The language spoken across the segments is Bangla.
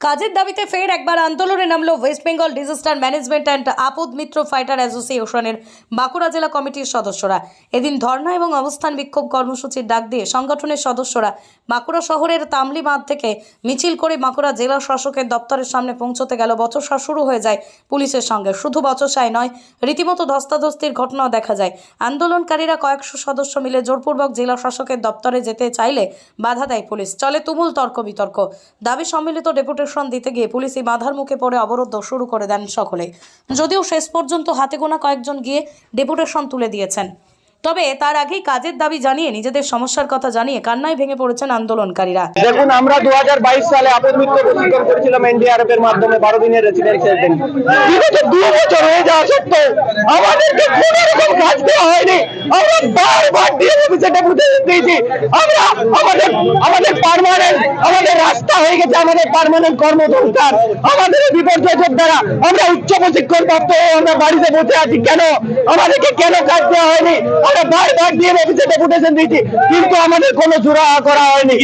কাজের দাবিতে ফের একবার আন্দোলনে নামলো west Bengal disaster management and Aapda Mitra fighter অ্যাসোসিয়েশনের বাঁকুড়া জেলা কমিটির সদস্যরা। এদিন ধর্ণা এবং অবস্থান বিক্ষোভ কর্মসূচির ডাক দিয়ে সংগঠনের সদস্যরা বাঁকুড়া শহরের তামলি বাঁধ থেকে মিছিল করে বাঁকুড়া জেলা শাসকের দপ্তরের সামনে পৌঁছতে গেল। বচসা শুরু হয়ে যায় পুলিশের সঙ্গে। শুধু বচসায় নয়, রীতিমতো ধস্তাধস্তির ঘটনাও দেখা যায়। আন্দোলনকারীরা কয়েকশো সদস্য মিলে জোরপূর্বক জেলা শাসকের দপ্তরে যেতে চাইলে বাধা দেয় পুলিশ। চলে তুমুল তর্ক বিতর্ক। দাবি সম্মিলিত ডেপুটেশন দিতে গিয়ে পুলিশই বাধার মুখে পড়ে অবরোধ শুরু করে দেন সকলে। যদিও শেষ পর্যন্ত হাতে গোনা কয়েকজন গিয়ে ডেপুটেশন তুলে দিয়েছেন। তবে তার আগেই কাজের দাবি জানিয়ে নিজেদের সমস্যার কথা জানিয়ে কান্নায় ভেঙে পড়েছেন আন্দোলনকারীরা। দেখুন, আমরা দু সালে আপদ প্রশিক্ষণ করেছিলাম এনডিআরএফ মাধ্যমে, বারো দিনের রেসিডেন্সিয়াল ট্রেনিং আমাদের আমাদের পার্মানেন্ট রাস্তা হয়ে গেছে আমাদের পার্মানেন্ট কর্মসংস্থান। আমাদের বিপর্যয় যোদ্ধারা আমরা উচ্চ প্রশিক্ষণ প্রাপ্ত হয়ে আমরা বাড়িতে বসে আছি। কেন? আমাদেরকে কেন কাজ দেওয়া হয়নি? আমরা বারবার ডিএম অফিসে ডেপুটেশন দিয়েছি, কিন্তু আমাদের কোনো জোড়া করা হয়নি।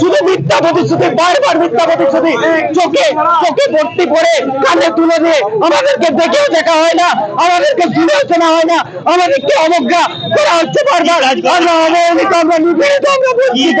শুধু মিথ্যা প্রতিশ্রুতি, বারবার মিথ্যা প্রতিশ্রুতি। চোখে চোখে ভর্তি করে কানে তুলে দিয়ে আমাদেরকে দেখেও দেখা হয় না, আমাদেরকে শুনেও শোনা হয় না। আমাদেরকে অবজ্ঞা করা হচ্ছে বারবার। আমরা অবহেলিত আমরা নিপীড়িত, আমরা বঞ্চিত।